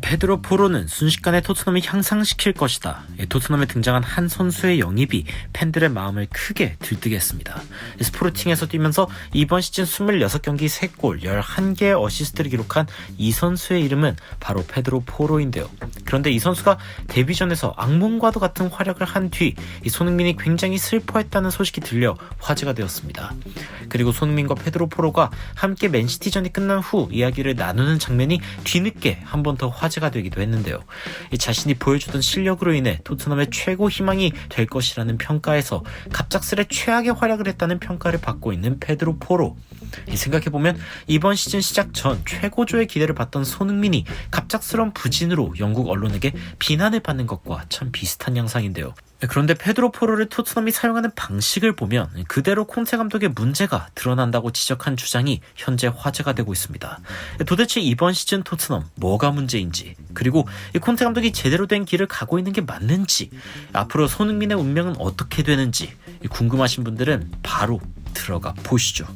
페드로 포로는 순식간에 토트넘을 향상시킬 것이다. 예, 토트넘에 등장한 한 선수의 영입이 팬들의 마음을 크게 들뜨겠습니다. 스포르팅에서 뛰면서 이번 시즌 26경기 3골 11개의 어시스트를 기록한 이 선수의 이름은 바로 페드로 포로인데요. 그런데 이 선수가 데뷔전에서 악몽과도 같은 활약을 한뒤 손흥민이 굉장히 슬퍼했다는 소식이 들려 화제가 되었습니다. 그리고 손흥민과 페드로 포로가 함께 맨시티전이 끝난 후 이야기를 나누는 장면이 뒤늦게 한 번 더 화제가 되기도 했는데요. 자신이 보여주던 실력으로 인해 토트넘의 최고 희망이 될 것이라는 평가에서 갑작스레 최악의 활약을 했다는 평가를 받고 있는 페드로 포로. 생각해보면 이번 시즌 시작 전 최고조의 기대를 받던 손흥민이 갑작스러운 부진으로 영국 언론에게 비난을 받는 것과 참 비슷한 양상인데요. 그런데 페드로 포로를 토트넘이 사용하는 방식을 보면 그대로 콘테 감독의 문제가 드러난다고 지적한 주장이 현재 화제가 되고 있습니다. 도대체 이번 시즌 토트넘 뭐가 문제인지 그리고 콘테 감독이 제대로 된 길을 가고 있는 게 맞는지 앞으로 손흥민의 운명은 어떻게 되는지 궁금하신 분들은 바로 들어가 보시죠.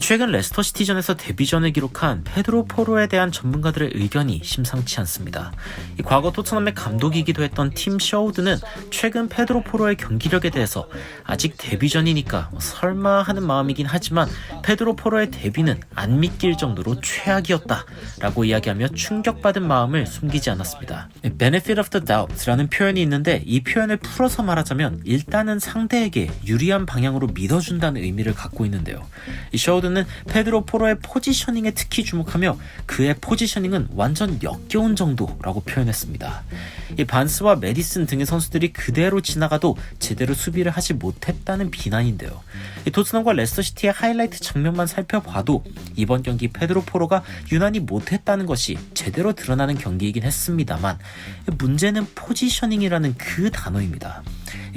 최근 레스터 시티전에서 데뷔전을 기록한 페드로 포로에 대한 전문가들의 의견이 심상치 않습니다. 과거 토트넘의 감독이기도 했던 팀 셔우드는 최근 페드로 포로의 경기력에 대해서 아직 데뷔전이니까 뭐 설마 하는 마음이긴 하지만 페드로 포로의 데뷔는 안 믿길 정도로 최악이었다 라고 이야기하며 충격받은 마음을 숨기지 않았습니다. benefit of the doubt라는 표현이 있는데 이 표현을 풀어서 말하자면 일단은 상대에게 유리한 방향으로 믿어준다는 의미를 갖고 있는데요. 이 셔우드 는 페드로 포로의 포지셔닝에 특히 주목하며 그의 포지셔닝은 완전 역겨운 정도라고 표현했습니다. 이 반스와 메디슨 등의 선수들이 그대로 지나가도 제대로 수비를 하지 못했다는 비난인데요. 이 토트넘과 레스터시티의 하이라이트 장면만 살펴봐도 이번 경기 페드로 포로가 유난히 못했다는 것이 제대로 드러나는 경기이긴 했습니다만 문제는 포지셔닝이라는 그 단어입니다.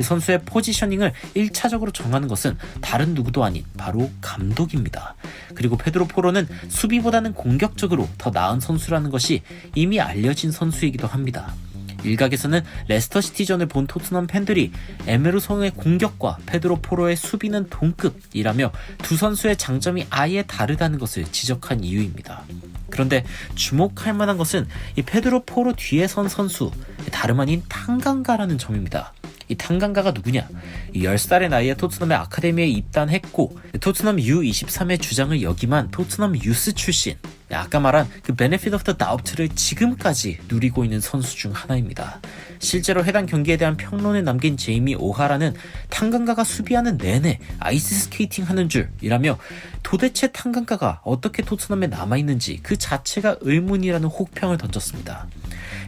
선수의 포지셔닝을 1차적으로 정하는 것은 다른 누구도 아닌 바로 감독입니다. 그리고 페드로 포로는 수비보다는 공격적으로 더 나은 선수라는 것이 이미 알려진 선수이기도 합니다. 일각에서는 레스터 시티전을 본 토트넘 팬들이 에메르송의 공격과 페드로 포로의 수비는 동급이라며 두 선수의 장점이 아예 다르다는 것을 지적한 이유입니다. 그런데 주목할 만한 것은 이 페드로 포로 뒤에 선 선수 다름 아닌 탕강가라는 점입니다. 이 탕강가가 누구냐? 이 10살의 나이에 토트넘의 아카데미에 입단했고 토트넘 U23의 주장을 역임한 토트넘 유스 출신 아까 말한 그 베네핏 오브 더 다우트를 지금까지 누리고 있는 선수 중 하나입니다. 실제로 해당 경기에 대한 평론을 남긴 제이미 오하라는 탕강가가 수비하는 내내 아이스 스케이팅 하는 줄이라며 도대체 탕강가가 어떻게 토트넘에 남아있는지 그 자체가 의문이라는 혹평을 던졌습니다.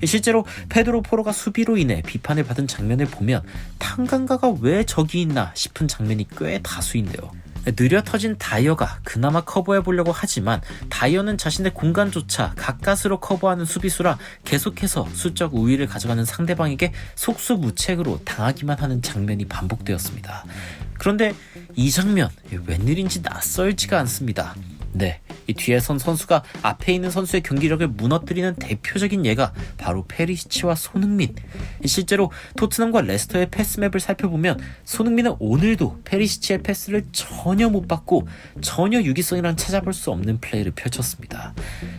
실제로 페드로 포로가 수비로 인해 비판을 받은 장면을 보면 탕강가가 왜 저기 있나 싶은 장면이 꽤 다수인데요. 느려 터진 다이어가 그나마 커버해 보려고 하지만 다이어는 자신의 공간조차 가까스로 커버하는 수비수라 계속해서 수적 우위를 가져가는 상대방에게 속수무책으로 당하기만 하는 장면이 반복되었습니다. 그런데 이 장면 웬일인지 낯설지가 않습니다. 네, 이 뒤에 선 선수가 앞에 있는 선수의 경기력을 무너뜨리는 대표적인 예가 바로 페리시치와 손흥민. 실제로 토트넘과 레스터의 패스맵을 살펴보면 손흥민은 오늘도 페리시치의 패스를 전혀 못 받고 전혀 유기성이랑 찾아볼 수 없는 플레이를 펼쳤습니다.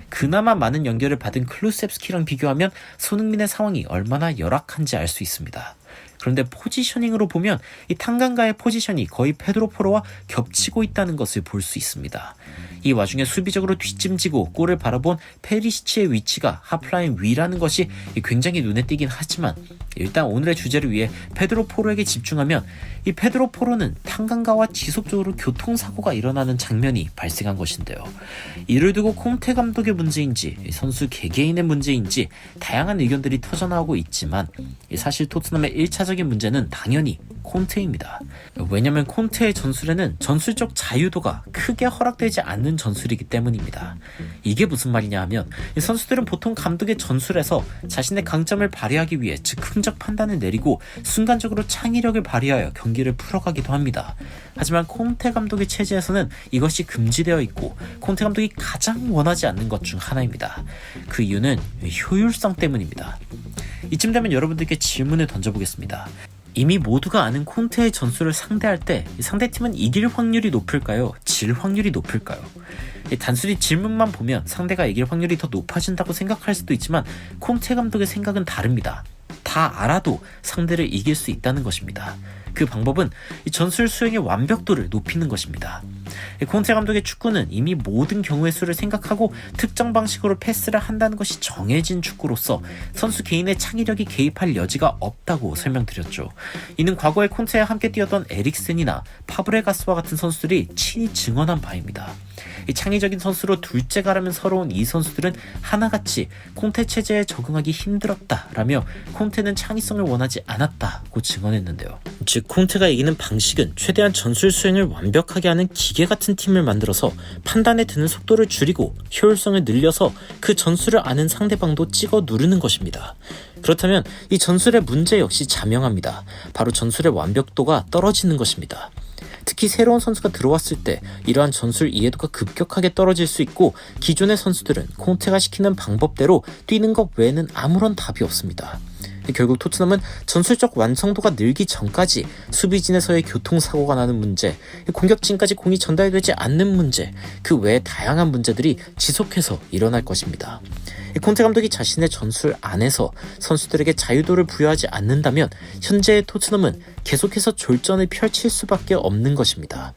그나마 많은 연결을 받은 클루셉스키랑 비교하면 손흥민의 상황이 얼마나 열악한지 알 수 있습니다. 그런데 포지셔닝으로 보면 이 탕강가의 포지션이 거의 페드로 포로와 겹치고 있다는 것을 볼 수 있습니다. 이 와중에 수비적으로 뒷짐지고 골을 바라본 페리시치의 위치가 하프라인 위라는 것이 굉장히 눈에 띄긴 하지만 일단 오늘의 주제를 위해 페드로 포로에게 집중하면 이 페드로 포로는 탕강가와 지속적으로 교통사고가 일어나는 장면이 발생한 것인데요. 이를 두고 콩테 감독의 문제인지 선수 개개인의 문제인지 다양한 의견들이 터져나오고 있지만 사실 토트넘의 1차적인 문제는 당연히 콘테입니다. 왜냐면 콘테의 전술에는 전술적 자유도가 크게 허락되지 않는 전술이기 때문입니다. 이게 무슨 말이냐 하면 선수들은 보통 감독의 전술에서 자신의 강점을 발휘하기 위해 즉흥적 판단을 내리고 순간적으로 창의력을 발휘하여 경기를 풀어가기도 합니다. 하지만 콘테 감독의 체제에서는 이것이 금지되어 있고 콘테 감독이 가장 원하지 않는 것 중 하나입니다. 그 이유는 효율성 때문입니다. 이쯤 되면 여러분들께 질문을 던져보겠습니다. 이미 모두가 아는 콘테의 전술을 상대할 때 상대팀은 이길 확률이 높을까요? 질 확률이 높을까요? 이 단순히 질문만 보면 상대가 이길 확률이 더 높아진다고 생각할 수도 있지만 콘테 감독의 생각은 다릅니다. 다 알아도 상대를 이길 수 있다는 것입니다. 그 방법은 이 전술 수행의 완벽도를 높이는 것입니다. 이 콘테 감독의 축구는 이미 모든 경우의 수를 생각하고 특정 방식으로 패스를 한다는 것이 정해진 축구로서 선수 개인의 창의력이 개입할 여지가 없다고 설명드렸죠. 이는 과거에 콘테와 함께 뛰었던 에릭센이나 파브레가스와 같은 선수들이 친히 증언한 바입니다. 이 창의적인 선수로 둘째가라면 서러운 이 선수들은 하나같이 콘테 체제에 적응하기 힘들었다라며 콘테는 창의성을 원하지 않았다고 증언했는데요. 즉 콘테가 이기는 방식은 최대한 전술 수행을 완벽하게 하는 기계 같은 팀을 만들어서 판단에 드는 속도를 줄이고 효율성을 늘려서 그 전술을 아는 상대방도 찍어 누르는 것입니다. 그렇다면 이 전술의 문제 역시 자명합니다. 바로 전술의 완벽도가 떨어지는 것입니다. 특히 새로운 선수가 들어왔을 때 이러한 전술 이해도가 급격하게 떨어질 수 있고 기존의 선수들은 콘테가 시키는 방법대로 뛰는 것 외에는 아무런 답이 없습니다. 결국 토트넘은 전술적 완성도가 늘기 전까지 수비진에서의 교통사고가 나는 문제, 공격진까지 공이 전달되지 않는 문제, 그 외에 다양한 문제들이 지속해서 일어날 것입니다. 콘테 감독이 자신의 전술 안에서 선수들에게 자유도를 부여하지 않는다면 현재의 토트넘은 계속해서 졸전을 펼칠 수밖에 없는 것입니다.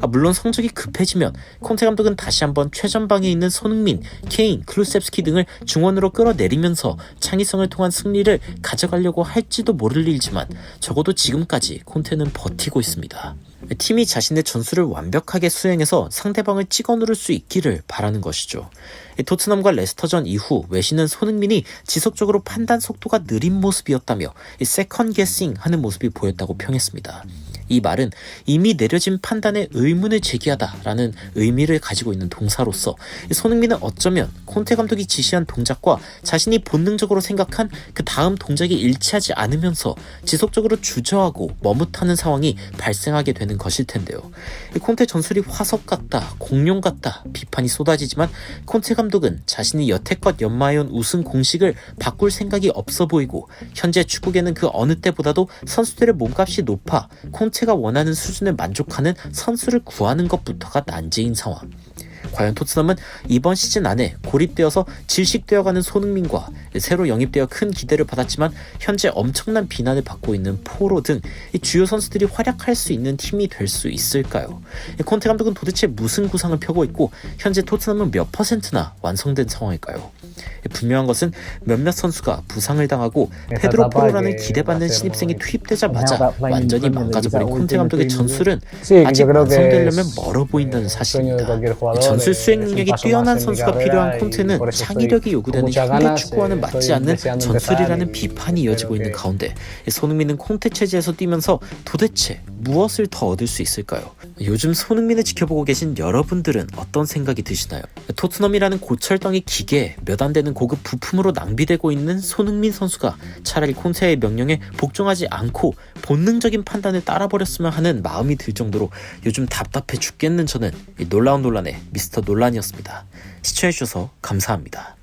아, 물론 성적이 급해지면 콘테 감독은 다시 한번 최전방에 있는 손흥민, 케인, 클루셉스키 등을 중원으로 끌어내리면서 창의성을 통한 승리를 가져가려고 할지도 모를 일이지만 적어도 지금까지 콘테는 버티고 있습니다. 팀이 자신의 전술을 완벽하게 수행해서 상대방을 찍어 누를 수 있기를 바라는 것이죠. 토트넘과 레스터전 이후 외신은 손흥민이 지속적으로 판단 속도가 느린 모습이었다며 세컨 게싱 하는 모습이 보였다고 평했습니다. 이 말은 이미 내려진 판단에 의문을 제기하다라는 의미를 가지고 있는 동사로서 손흥민은 어쩌면 콘테 감독이 지시한 동작과 자신이 본능적으로 생각한 그 다음 동작이 일치하지 않으면서 지속적으로 주저하고 머뭇하는 상황이 발생하게 되는 것일 텐데요. 콘테 전술이 화석 같다, 공룡 같다 비판이 쏟아지지만 콘테 감독은 자신이 여태껏 연마해온 우승 공식을 바꿀 생각이 없어 보이고 현재 축구계는 그 어느 때보다도 선수들의 몸값이 높아 콘테 콘테가 원하는 수준에 만족하는 선수를 구하는 것부터가 난제인 상황. 과연 토트넘은 이번 시즌 안에 고립되어서 질식되어가는 손흥민과 새로 영입되어 큰 기대를 받았지만 현재 엄청난 비난을 받고 있는 포로 등 주요 선수들이 활약할 수 있는 팀이 될 수 있을까요? 콘테 감독은 도대체 무슨 구상을 펴고 있고 현재 토트넘은 몇 퍼센트나 완성된 상황일까요? 분명한 것은 몇몇 선수가 부상을 당하고 페드로 포로라는 기대받는 신입생이 투입되자마자 완전히 망가져버린 콘테 감독의 전술은 아직 완성되려면 멀어 보인다는 사실입니다. 전술 수행 능력이 뛰어난 선수가 필요한 콘테는 창의력이 요구되는 현대 축구와는 맞지 않는 전술이라는 비판이 이어지고 있는 가운데 손흥민은 콘테 체제에서 뛰면서 도대체 무엇을 더 얻을 수 있을까요? 요즘 손흥민을 지켜보고 계신 여러분들은 어떤 생각이 드시나요? 토트넘이라는 고철덩이 기계 몇안 되는 고급 부품으로 낭비되고 있는 손흥민 선수가 차라리 콘테의 명령에 복종하지 않고 본능적인 판단을 따라버렸으면 하는 마음이 들 정도로 요즘 답답해 죽겠는 저는 놀라운 논란의 미스터 논란이었습니다. 시청해주셔서 감사합니다.